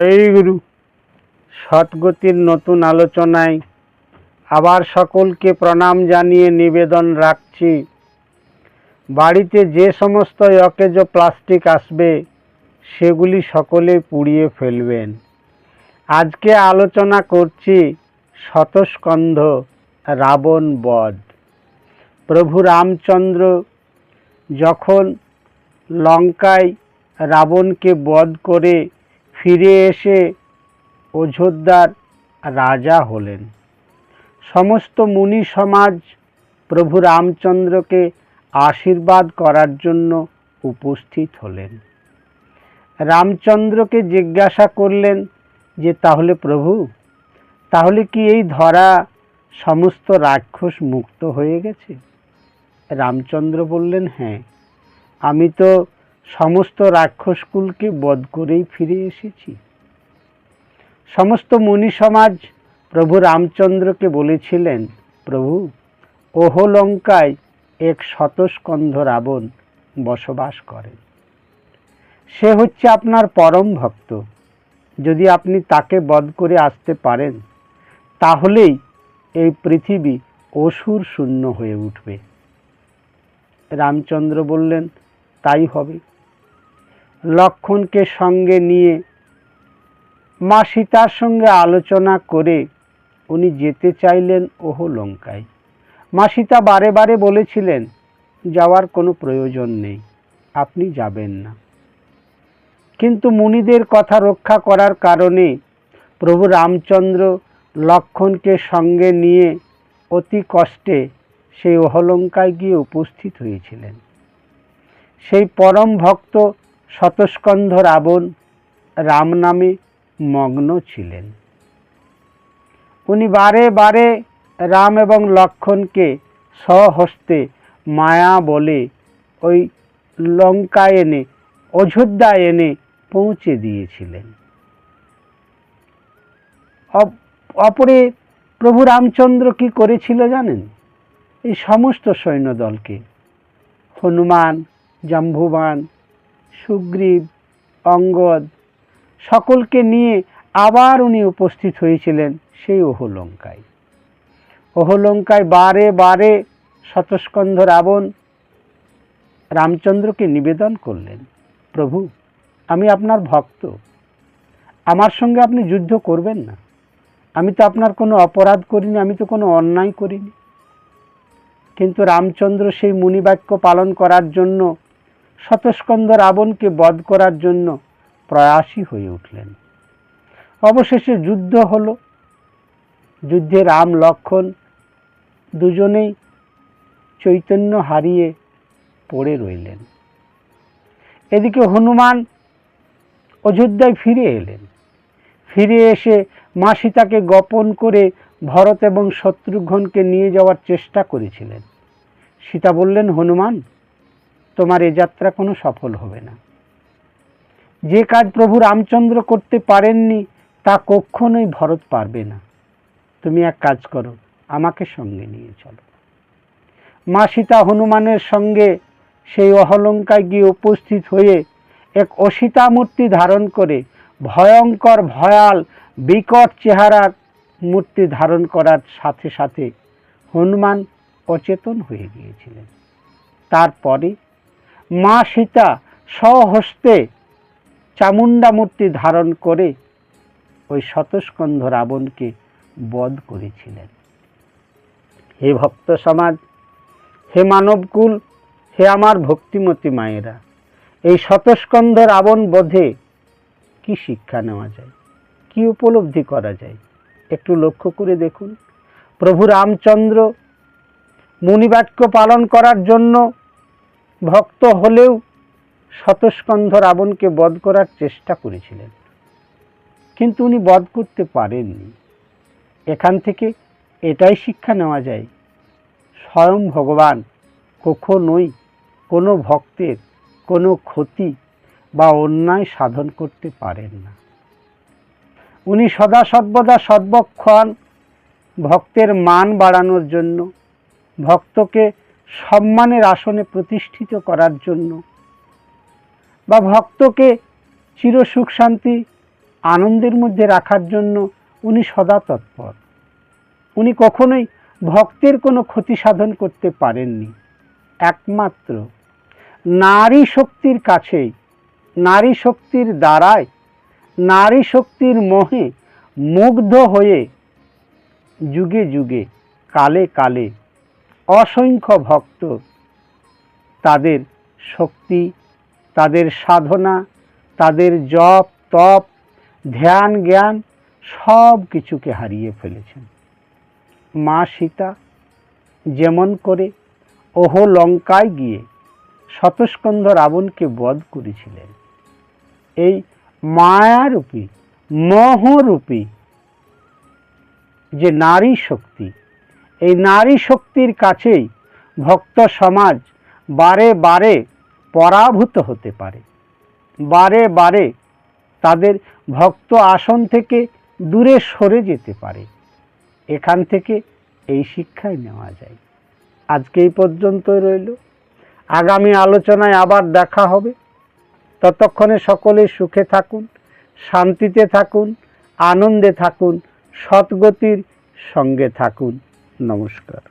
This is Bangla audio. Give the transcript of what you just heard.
এই গুরু সৎগতির নতুন আলোচনায় আবার সকলকে প্রণাম জানিয়ে নিবেদন রাখছি। বাড়িতে যে সমস্ত অকেজ প্লাস্টিক আসবে, সেগুলি সকলে পুড়িয়ে ফেলবেন। আজকে আলোচনা করছি শতস্কন্ধ রাবণ বধ। প্রভু রামচন্দ্র যখন লঙ্কায় রাবণকে বধ করে ফিরে এসে অযোধ্যার রাজা হলেন। সমস্ত মুনি সমাজ প্রভু রামচন্দ্রকে আশীর্বাদ করার জন্য উপস্থিত হলেন। রামচন্দ্রকে জিজ্ঞাসা করলেন যে, তাহলে প্রভু, তাহলে কি এই ধরা সমস্ত রাক্ষস মুক্ত হয়ে গেছে? রামচন্দ্র বললেন হ্যাঁ আমি তো সমস্ত রাক্ষসকুলকে বধ করেই ফিরে এসেছি। সমস্ত মুনি সমাজ প্রভু রামচন্দ্রকে বলেছিলেন, প্রভু ওহলঙ্কায় এক শতস্কন্ধ রাবণ বসবাস করেন সে হচ্ছে আপনার পরম ভক্ত। যদি আপনি তাকে বধ করে আসতে পারেন, তাহলেই এই পৃথিবী অসুর শূন্য হয়ে উঠবে। রামচন্দ্র বললেন, তাই হবে। লক্ষণকে সঙ্গে নিয়ে। মা সীতার সঙ্গে আলোচনা করে উনি যেতে চাইলেন ওহ লঙ্কায় মা সীতা বারে বারে বলেছিলেন, যাওয়ার কোনো প্রয়োজন নেই, আপনি যাবেন না। কিন্তু মুনিদের কথা রক্ষা করার কারণে প্রভু রামচন্দ্র লক্ষণকে সঙ্গে নিয়ে অতি কষ্টে সেই অহলঙ্কায় গিয়ে উপস্থিত হয়েছিলেন। সেই পরম ভক্ত শতস্কন্ধ রাবণ রাম নামে মগ্ন ছিলেন। উনি বারে বারে রাম এবং লক্ষণকে স্বহস্তে মায়া বলে ওই লঙ্কা এনে অযোধ্যা এনে পৌঁছে দিয়েছিলেন। অপ- অপরে প্রভু রামচন্দ্র কি করেছিল জানেন? এই সমস্ত সৈন্যদলকে। হনুমান জাম্বুবান সুগ্রীব, অঙ্গদ সকলকে নিয়ে আবার উনি উপস্থিত হয়েছিলেন সেই ওহলঙ্কায়। ওহলঙ্কায় বারে বারে শতস্কন্ধ রাবণ রামচন্দ্রকে নিবেদন করলেন, প্রভু, আমি আপনার ভক্ত। আমার সঙ্গে আপনি যুদ্ধ করবেন না। আমি তো আপনার কোনো অপরাধ করিনি, আমি তো কোনো অন্যায় করিনি। কিন্তু রামচন্দ্র সেই মুনিবাক্য পালন করার জন্য শতস্কন্ধ রাবণকে বধ করার জন্য প্রয়াসী হয়ে উঠলেন। অবশেষে যুদ্ধ হল। যুদ্ধে রাম লক্ষণ দুজনেই চৈতন্য হারিয়ে পড়ে রইলেন। এদিকে হনুমান অযোধ্যায় ফিরে এলেন। ফিরে এসে মা সীতাকে গোপন করে ভরত এবং শত্রুঘ্নকে নিয়ে যাওয়ার চেষ্টা করেছিলেন। সীতা বললেন, হনুমান তোমার এ যাত্রা কোনো সফল হবে না। যে কাজ প্রভু রামচন্দ্র করতে পারেননি, তা কখনোই ভরত পারবে না। তুমি এক কাজ করো, আমাকে সঙ্গে নিয়ে চলো। মা সীতা হনুমানের সঙ্গে সেই অহলঙ্কায় গিয়ে উপস্থিত হয়ে এক অসিতা মূর্তি ধারণ করে ভয়ঙ্কর, ভয়াল, বিকট চেহারার মূর্তি ধারণ করার সাথে সাথে হনুমান অচেতন হয়ে গিয়েছিলেন। তারপরে মা সীতা স্বহস্তে চামুণ্ডা মূর্তি ধারণ করে ওই শতস্কন্ধ রাবণকে বধ করেছিলেন। হে ভক্ত সমাজ, হে মানবকুল, হে আমার ভক্তিমতী মায়েরা, এই শতস্কন্ধ রাবণ বধে কি শিক্ষা নেওয়া যায়? কি উপলব্ধি করা যায়? একটু লক্ষ্য করে দেখুন। প্রভু রামচন্দ্র মুনিবাক্য পালন করার জন্য ভক্ত হলেও শতস্কন্ধ রাবণকে বধ করার চেষ্টা করেছিলেন। কিন্তু উনি বধ করতে পারেননি। এখান থেকে এটাই শিক্ষা নেওয়া যায়, স্বয়ং ভগবান কখনোই কোনো ভক্তের কোনো ক্ষতি বা অন্যায় সাধন করতে পারেন না। উনি সদা সর্বদা সর্বক্ষণ ভক্তের মান বাড়ানোর জন্য ভক্তকে সম্মানের আসনে প্রতিষ্ঠিত করার জন্য। বা ভক্তকে চির সুখ শান্তি আনন্দের মধ্যে রাখার জন্য উনি সদা তৎপর। উনি কখনোই ভক্তের কোনো ক্ষতি সাধন করতে পারেননি। একমাত্র নারী শক্তির কাছেই, নারী শক্তির দ্বারায় নারী শক্তির মোহে মুগ্ধ হয়ে যুগে যুগে, কালে কালে অসংখ্য ভক্ত। তাদের শক্তি, তাদের সাধনা, তাদের জপ, তপ, ধ্যান, জ্ঞান সব কিছুকে হারিয়ে ফেলেছেন। মা সীতা যেমন করে ওহ লঙ্কায় গিয়ে শতস্কন্ধ রাবণকে বধ করেছিলেন। এই মায়ারূপী, মোহরূপী যে নারী শক্তি এই নারী শক্তির কাছেই ভক্ত সমাজ বারে বারে পরাভূত হতে পারে। বারে বারে তাদের ভক্ত আসন থেকে দূরে সরে যেতে পারে। এখান থেকে এই শিক্ষাই নেওয়া যায়। আজকে এই পর্যন্তই রইল। আগামী আলোচনায় আবার দেখা হবে। ততক্ষণে সকলে সুখে থাকুন, শান্তিতে থাকুন, আনন্দে থাকুন সৎগতির সঙ্গে থাকুন। নমস্কার